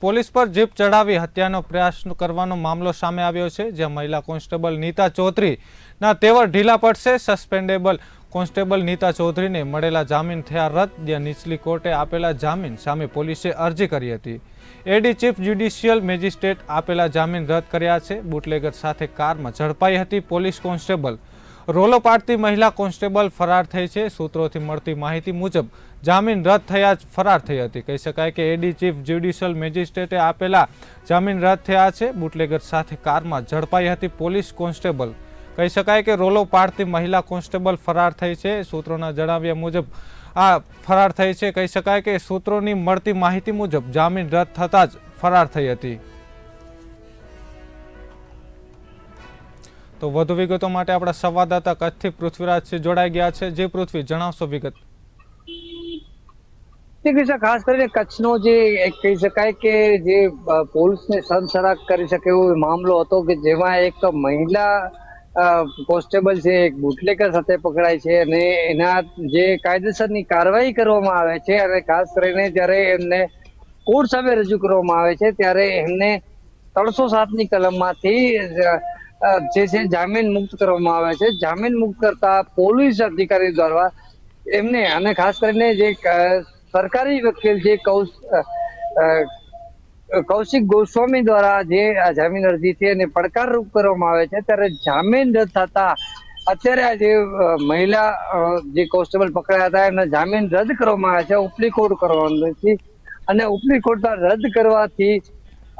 Police પર jeep ચડાવી હત્યાનો પ્રયાસ કરવાનો મામલો સામે આવ્યો છે, જ્યાં મહિલા કોન્સ્ટેબલ નીતા ચૌધરીના તેવર ઢીલા પડશે. સસ્પેન્ડેબલ કોન્સ્ટેબલ નીતા ચૌધરીને મળેલા જામીન થયા રદ, જ્યાં નીચલી કોર્ટે આપેલા જામીન સામે પોલીસે અરજી કરી હતી. એડી ચીફ જ્યુડિશિયલ મેજિસ્ટ્રેટ આપેલા જામીન રદ કર્યા છે. બુટલેગર સાથે કારમાં ઝડપાઈ હતી પોલીસ કોન્સ્ટેબલ. રોલો પાડતી મહિલા કોન્સ્ટેબલ ફરાર થઈ છે. સૂત્રોથી મળતી માહિતી મુજબ, જામીન રદ થયા જ ફરાર થઈ હતી. કહી શકાય કે એડી ચીફ જ્યુડિશિયલ મેજિસ્ટ્રેટે આપેલા જામીન રદ થયા છે. બુટલેગર સાથે કારમાં ઝડપાઈ હતી પોલીસ કોન્સ્ટેબલ. કહી શકાય કે રોલો પાડતી મહિલા કોન્સ્ટેબલ ફરાર થઈ છે. સૂત્રોના જણાવ્યા મુજબ, આ ફરાર થઈ છે. કહી શકાય કે સૂત્રોની મળતી માહિતી મુજબ, જામીન રદ થતાં જ ફરાર થઈ હતી. તો વધુ વિગતો માટે આપણા સંવાદદાતા કચ્છથી પૃથ્વીરાજસિંહ જોડાઈ ગયા છે. જે પૃથ્વી, જણાવશો વિગત. ખાસ કરીને કચ્છનો જે કહી શકાય કે જે પોલીસને સનસરાક કરી શકે એવો મામલો હતો કે જેમાં એક મહિલા કોન્સ્ટેબલ છે, એક બુટલેકર સાથે પકડાય છે અને એના જે કાયદેસરની કાર્યવાહી કરવામાં આવે છે અને ખાસ કરીને જ્યારે એમને કોર્ટ સામે રજૂ કરવામાં આવે છે, ત્યારે એમને ત્રણસો સાતની કલમમાંથી જે છે જામીન મુક્ત કરવામાં આવે છે. જામીન મુક્ત કરતા પોલીસ અધિકારી દ્વારા એમને, અને ખાસ કરીને જે સરકારી વકીલ જે કૌશિક ગોસ્વામી દ્વારા જે આ જામીન અરજી છે એને પડકારરૂપ કરવામાં આવે છે. ત્યારે જામીન રદ થતા અત્યારે આ જે મહિલા જે કોન્સ્ટેબલ પકડાયા હતા, એમને જામીન રદ કરવામાં આવ્યા છે, ઉપલી કોર્ટ કરવાનું નથી અને ઉપલી કોર્ટ રદ કરવાથી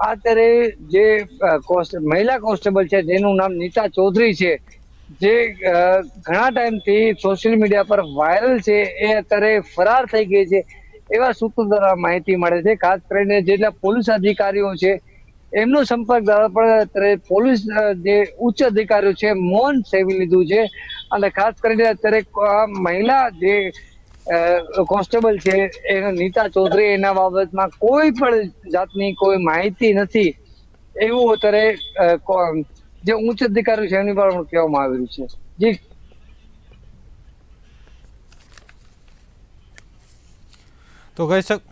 અત્યારે જે મહિલા કોન્સ્ટેબલ છે, જેનું નામ નીતા ચૌધરી છે, જે ઘણા ટાઈમથી સોશિયલ મીડિયા પર વાયરલ છે, એ અત્યારે ફરાર થઈ ગઈ છે, એવા સૂત્રો દ્વારા માહિતી મળે છે, ખાસ કરીને જેટલા પોલીસ અધિકારીઓ છે, એમનો સંપર્ક દ્વારા પણ અત્યારે પોલીસ જે ઉચ્ચ અધિકારીઓ છે મૌન સેવી લીધું છે, અને ખાસ કરીને અત્યારે મહિલા જે કોન્સ્ટેબલ છે, એનો નીતા ચૌધરી એના બાબતમાં કોઈ પણ જાતની કોઈ માહિતી નથી. એવું અત્યારે જે ઉચ્ચ અધિકારી છે એમની પણ કહેવામાં આવ્યું છે. જી. તો કહી શક,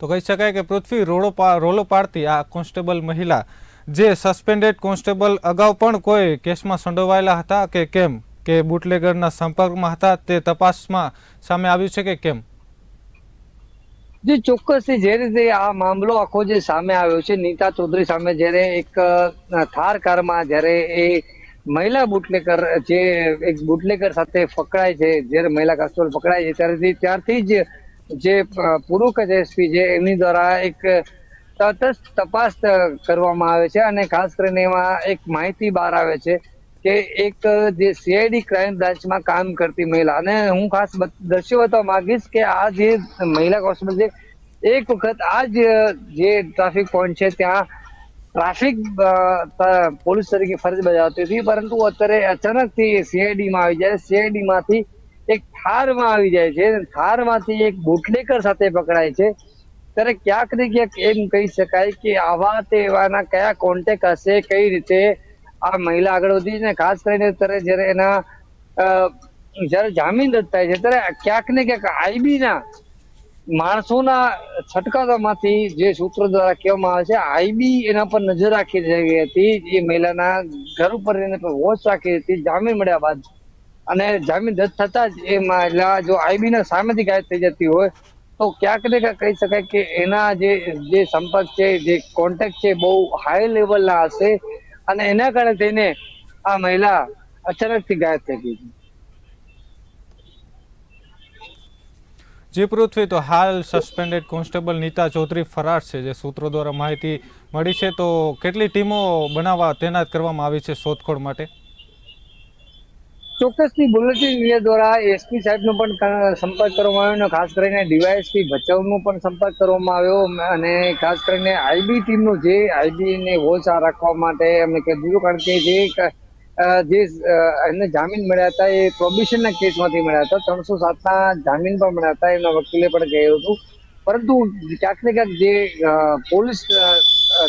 તો કહી શકાય કે પૃથ્વી રોડો રોલો પાડતી આ કોન્સ્ટેબલ મહિલા, જે સસ્પેન્ડેડ કોન્સ્ટેબલ અગાઉ પણ કોઈ કેસમાં સંડોવાયેલા હતા કે કેમ? કે બુટલેગરના સંપર્કમાં હતા તે તપાસમાં સામે આવ્યું છે કે કેમ? જે, ચોક્કસથી જે રીતે આ મામલો આખો જે સામે આવ્યો છે, નીતા ચૌધરી સામે જ્યારે એક થાર કારમાં જ્યારે એ મહિલા બુટલેકર, જે એક બુટલેકર સાથે પકડાય છે, જ્યારે મહિલા કોન્સ્ટેબલ પકડાય છે, ત્યારથી ત્યારથી જ જે પૂર્વ એસપી છે એમની દ્વારા એક તટસ્થ તપાસ કરવામાં આવે છે અને ખાસ કરીને એમાં એક માહિતી બહાર આવે છે કે એક જે સીઆઈડી ક્રાઇમ બ્રાન્ચમાં કામ કરતી મહિલા, અને હું ખાસ બતાવવા માંગીશ કે આ જે મહિલા કોન્સ્ટેબલ છે, એક વખત આ જ ટ્રાફિક પોઈન્ટ છે, ત્યાં ટ્રાફિક પોલીસ તરીકે ફરજ બજાવતી હતી, પરંતુ અત્યારે અચાનકથી સીઆઈડી માં આવી જાય સીઆઈડી માંથી એક થારમાં આવી જાય છે થારમાંથી એક બુટલેકર સાથે પકડાય છે. ત્યારે ક્યાંક ને ક્યાંક એમ કહી શકાય કે આવા તેવાના કયા કોન્ટેક હશે, કઈ રીતે આ મહિલા આગળ વધી છે ને, ખાસ કરીને અત્યારે જ્યારે એના જ્યારે જામીન રદ થાય છે, ત્યારે ક્યાંક ને ક્યાંક આઈબી ના માણસોના છટકાવામાંથી જે સૂત્રો દ્વારા કહેવામાં આવે છે, આઈબી એના પર નજર રાખી રહી હતી એ મહિલાના ઘર ઉપર એને પર વોચ રાખી હતી, જામીન મળ્યા બાદ. અને જામીન રદ થતા જ એ મહિલા જો આઈબી ના સામેથી ગાયબ થઈ જતી હોય, તો ક્યાંક ને ક્યાંક કહી શકાય કે એના જે જે સંપર્ક છે, જે કોન્ટેક્ટ છે બહુ હાઈ લેવલના હશે. અને એના કારણે થઈને આ મહિલા અચાનકથી ગાયબ થઈ ગઈ જે પૃથ્વી, તો હાલ સસ્પેન્ડેડ કોન્સ્ટેબલ નીતા ચૌધરી ફરાર છે, જે સૂત્રો દ્વારા માહિતી મળી છે. તો કેટલી ટીમો બનાવવા તૈનાત કરવામાં આવી છે શોધખોળ માટે? ચોક્કસથી બુલેટિન મીડિયા દ્વારા એસપી સાહેબનો પણ સંપર્ક કરવામાં આવ્યો અને ખાસ કરીને ડીવાયએસપી ભચાઉનો પણ સંપર્ક કરવામાં આવ્યો અને ખાસ કરીને આઈબી ટીમનો જે આઈબીને વોચ રાખવા માટે એમને કીધું કારણ કે જે જે એમને જામીન મળ્યા હતા એ પ્રોબિશનના કેસમાંથી મળ્યા હતા. ત્રણસો સાતના જામીન પણ મળ્યા હતા. એમના વકીલે પણ કહ્યું હતું. પરંતુ ક્યાંક ને ક્યાંક જે પોલીસ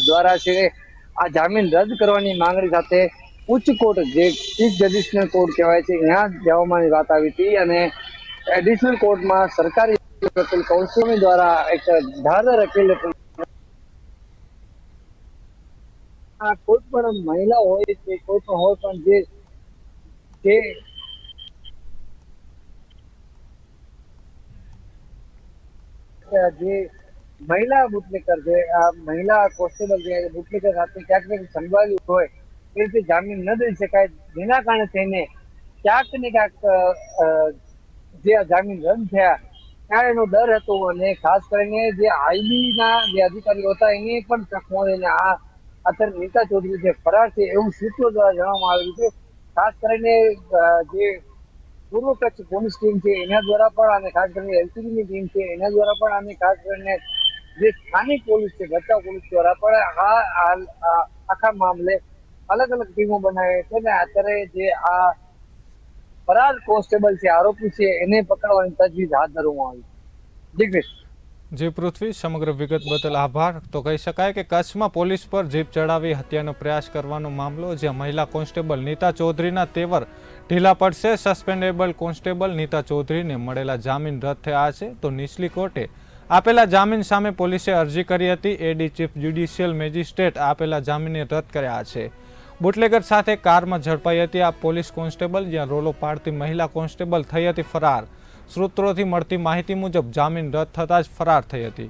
દ્વારા છે, આ જામીન રદ કરવાની માંગણી સાથે ઉચ્ચ કોર્ટ, જે ચીફ જડિશનલ કોર્ટ કહેવાય છે ત્યાં જવાની વાત આવી હતી અને એડિશનલ કોર્ટમાં સરકારી વકીલ કાઉન્સિલ દ્વારા એક ધારદાર અપીલ આ કોઈ પણ મહિલા હોય કે કોઈ પણ હોય પણ જે જે જે મહિલા બુટલેકર છે, આ મહિલા કોન્સ્ટેબલ જે બુટલેકર સાથે ક્યાંક ને સંભાળ્યું હોય એ જામીન ન દઈ શકાય. જેના કારણે તેને ક્યાંક ને ક્યાંક જે જામીન રદ થયા ત્યાં એનો ડર હતો અને ખાસ કરીને જે આઈબીના જે અધિકારીઓ હતા, એને પણ ચકમો લઈને આ અત્યારે નીતા ચૌધરી જે ફરાર છે એવું સૂત્રો દ્વારા જણાવવામાં આવ્યું છે. ખાસ કરીને જે પૂર્વ કચ્છ પોલીસ ટીમ છે, એના દ્વારા પણ અને ખાસ કરીને એલસીબીની ટીમ છે, એના દ્વારા પણ અને ખાસ કરીને જે સ્થાનિક પોલીસ છે, ભચાઉ પોલીસ દ્વારા પણ આ, આખા મામલે અલગ અલગ ટીમો બનાવી છે ને અત્યારે જે આ ફરાર કોન્સ્ટેબલ છે, આરોપી છે, એને પકડવાની તજવીજ હાથ ધરવામાં આવી છે. જિગ્નેશ. પૃથ્વી, સમગ્ર વિગત બદલ આભાર. તો કહી શકાય કે કચ્છમાં પોલીસ પર જીપ ચડાવી હત્યાનો પ્રયાસ કરવાનો મામલો, જ્યાં મહિલા કોન્સ્ટેબલ નીતા ચૌધરીના તેવર ઢીલા પડશે. સસ્પેન્ડેબલ કોન્સ્ટેબલ નીતા ચૌધરીને મળેલા જામીન રદ થયા છે. તો નીચલી કોર્ટે આપેલા જામીન સામે પોલીસે અરજી કરી હતી. એડી ચીફ જ્યુડિશિયલ મેજિસ્ટ્રેટ આપેલા જામીનને રદ કર્યા છે. બુટલેગર સાથે કારમાં ઝડપાઈ હતી. આ પોલીસ કોન્સ્ટેબલ, જ્યાં રોલો પાડતી મહિલા કોન્સ્ટેબલ થઈ હતી ફરાર. સૂત્રોથી મળતી માહિતી મુજબ જામીન રદ થતાં જ ફરાર થઈ હતી.